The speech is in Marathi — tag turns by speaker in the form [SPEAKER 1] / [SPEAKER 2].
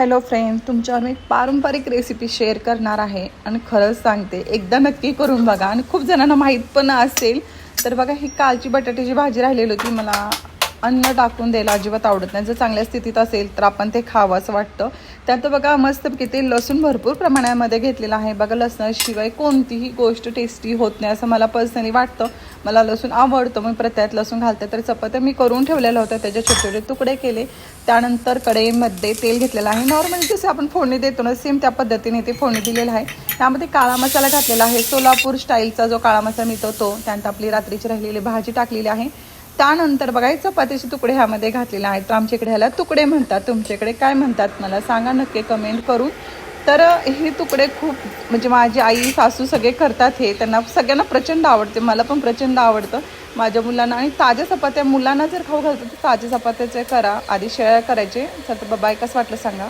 [SPEAKER 1] हॅलो फ्रेंड तुमच्यावर मी पारंपरिक रेसिपी शेअर करणार आहे आणि खरंच सांगते एकदा नक्की करून बघा. आणि खूप जणांना माहीत पण असेल तर बघा ही कालची बटाट्याची भाजी राहिलेली होती मला अन्न टाकून द्यायला अजिबात आवडत नाही. जर चांगल्या स्थितीत असेल तर आपण ते खावं असं वाटतं. त्यात बघा मस्त किती लसूण भरपूर प्रमाणामध्ये घेतलेलं आहे. बघा लसणाशिवाय कोणतीही गोष्ट टेस्टी होत नाही असं मला पर्सनली वाटतं. मला लसूण आवडतं मग प्रत्यात लसूण घालते. तर चपात्या मी करून ठेवलेल्या होत्या त्याचे छोटे छोटे तुकडे केले. त्यानंतर कढईमध्ये तेल घेतलेलं आहे. नॉर्मली जसे आपण फोडणी देतो ना सेम त्या पद्धतीने ते फोडणी दिलेलं आहे. त्यामध्ये काळा मसाला घातलेला आहे. सोलापूर स्टाईलचा जो काळा मसाला मिळतो तो त्यानंतर आपली रात्रीची राहिलेली भाजी टाकलेली आहे. त्यानंतर बघा चपातीचे तुकडे ह्यामध्ये घातलेले आहेत. तर आमच्याकडे ह्याला तुकडे म्हणतात. तुमच्याकडे काय म्हणतात मला सांगा नक्की कमेंट करून. तर हे तुकडे खूप म्हणजे माझी आई सासू सगळे करतात हे. त्यांना सगळ्यांना प्रचंड आवडते मला पण प्रचंड आवडतं माझ्या मुलांना. आणि ताज्या चपात्या मुलांना जर खाऊ घालतो तर ताज्या चपात्याचे करा आधी शेळ्या करायचे. तर बाबा कसं वाटलं सांगा.